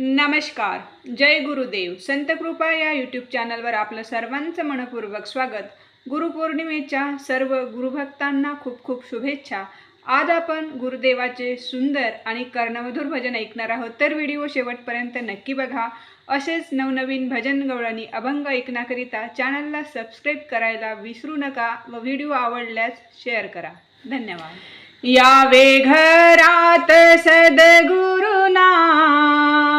नमस्कार. जय गुरुदेव. संत कृपा या यूट्यूब चॅनलवर आपलं सर्वांचं मनपूर्वक स्वागत. गुरुपौर्णिमेच्या सर्व गुरुभक्तांना खूप खूप शुभेच्छा. आज आपण गुरुदेवाचे सुंदर आणि कर्णमधुर भजन ऐकणार आहोत. तर व्हिडिओ शेवटपर्यंत नक्की बघा. असेच नवनवीन भजन गवळणी अभंग ऐकण्याकरिता चॅनलला सबस्क्राईब करायला विसरू नका व व्हिडिओ आवडल्यास शेअर करा. धन्यवाद. यावे घरात सद्गुरुनाथ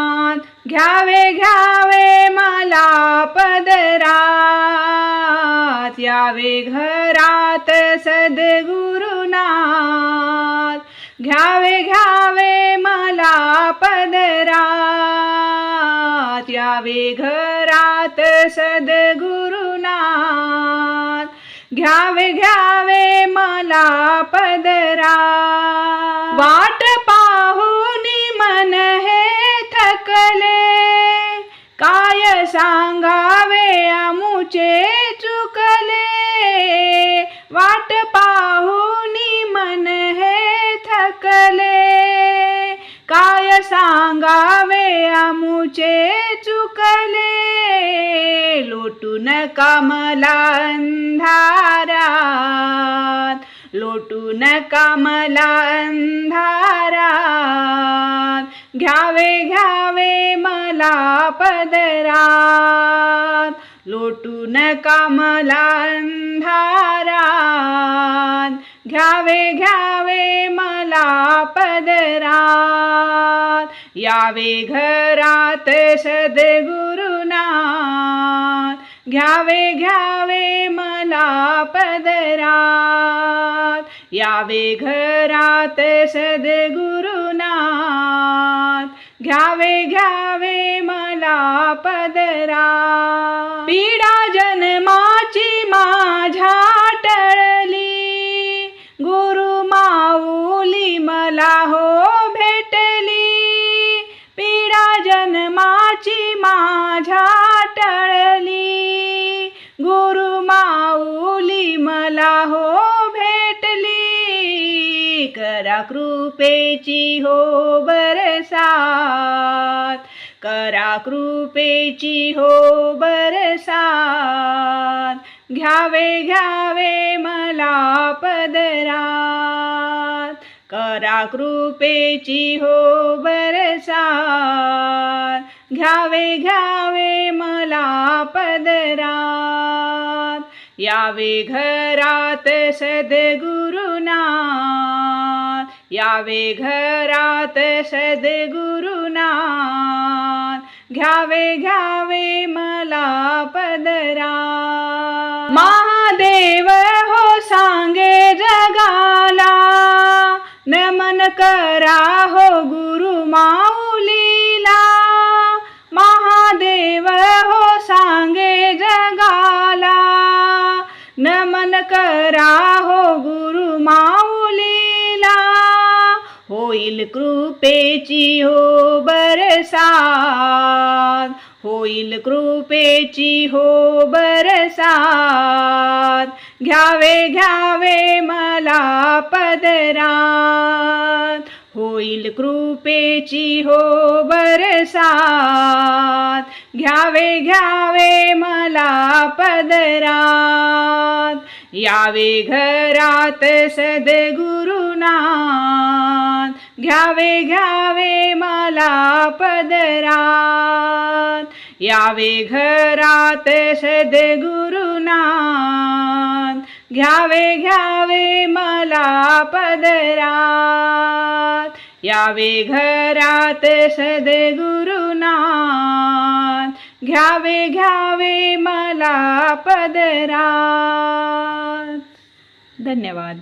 घ्यावे घ्यावे मला पदरात. यावे घरात सद्गुरुनाथ. घ्यावे घ्यावे मला पदरात. यावे घरात सद्गुरुनाथ. घ्यावे घ्यावे मला पदरा वाट पाहुनी मन हे थकले. काय सांगावे आमुचे चुकले. लोटून कामला अंधारात लोटून कामला अंधारात घ्यावे घ्यावे मला पदरात. लोटून कामला अंधारात घ्यावे घ्यावे मला पदरात. यावे घरात सद्गुरुनाथ. घ्यावे घ्यावे मला पदरात. यावे घरात सद्गुरुनाथ. घ्यावे घ्यावे मला पदरात. पीडा जन्माची माझ्या टळली. गुरु माऊली मला हो भेटली. पीडा जन्माची माझ्या टळली. गुरु माऊली मला हो भेटली. करा कृपेची हो बरसात. करा कृपेची हो बरसात. घ्यावे घ्यावे मला पदरात. करा कृपेची हो बरसात. घ्यावे घ्यावे मला पदरात. यावे घरात सद्गुरुनाथ. यावे घरात सद्गुरुनाथ. घ्यावे घ्यावे मला पदरा. महादेव हो सांगे जगाला. नमन करा होईल कृपेची हो बरसात. होईल कृपेची हो बरसात. घ्यावे घ्यावे मला पदरात. होईल कृपेची हो बरसात. घ्यावे घ्यावे मला पदरात. यावे घरात सद्गुरुनाथ. घ्यावे घ्यावे मला पदरात. यावे घरात सद्गुरुनाथ घ्यावे घ्यावे मला पदरात. यावे घरात सद्गुरुनाथ घ्यावे घ्यावे मला पदरात. धन्यवाद.